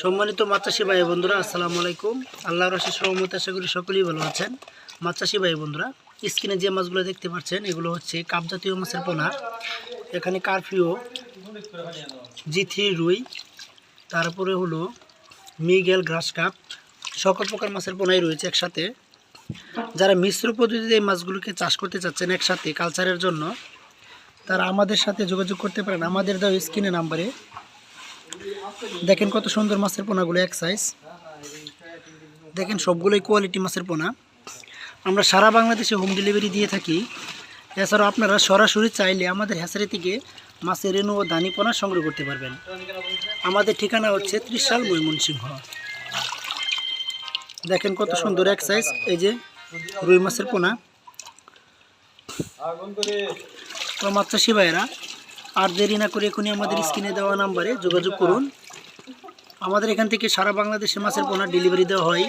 সম্মানিত মাচাষী ভাই বন্ধুরা, আসসালামু আলাইকুম। আল্লাহ আশিস রহমত আশা করি সকলেই ভালো আছেন। মাচাষী ভাই বন্ধুরা, স্ক্রিনে যে মাছগুলো দেখতে পাচ্ছেন, এগুলো হচ্ছে কাপ জাতীয় মাছের পোনা। এখানে কারফিও জি থ্রি রুই, তারপরে হলো মিগেল, গ্রাস কাপ, সকল প্রকার মাছের পোনাই রয়েছে একসাথে। যারা মিশ্র পদ্ধতিতে এই মাছগুলোকে চাষ করতে চাচ্ছেন একসাথে কালচারের জন্য, তারা আমাদের সাথে যোগাযোগ করতে পারেন। আমাদের দেওয়া স্ক্রিনে নাম্বারে দেখেন কত সুন্দর মাছের পোনাগুলো এক সাইজ দেখেন সবগুলোই কোয়ালিটি মাছের পোনা। আমরা সারা বাংলাদেশে হোম ডেলিভারি দিয়ে থাকি। এছাড়াও আপনারা সরাসরি চাইলে আমাদের হ্যাসারি থেকে মাছের রেণু ও দানি পোনা সংগ্রহ করতে পারবেন। আমাদের ঠিকানা হচ্ছে ত্রিশাল ময়মনসিংহ। দেখেন কত সুন্দর এক সাইজ এই যে রুই মাছের পোনা। তো মাছ চাষি ভাইয়েরা আর দেরি না করে এখনই আমাদের স্ক্রিনে দেওয়া নাম্বারে যোগাযোগ করুন। আমাদের এখান থেকে সারা বাংলাদেশে মাছের পোনা ডেলিভারি দেওয়া হয়।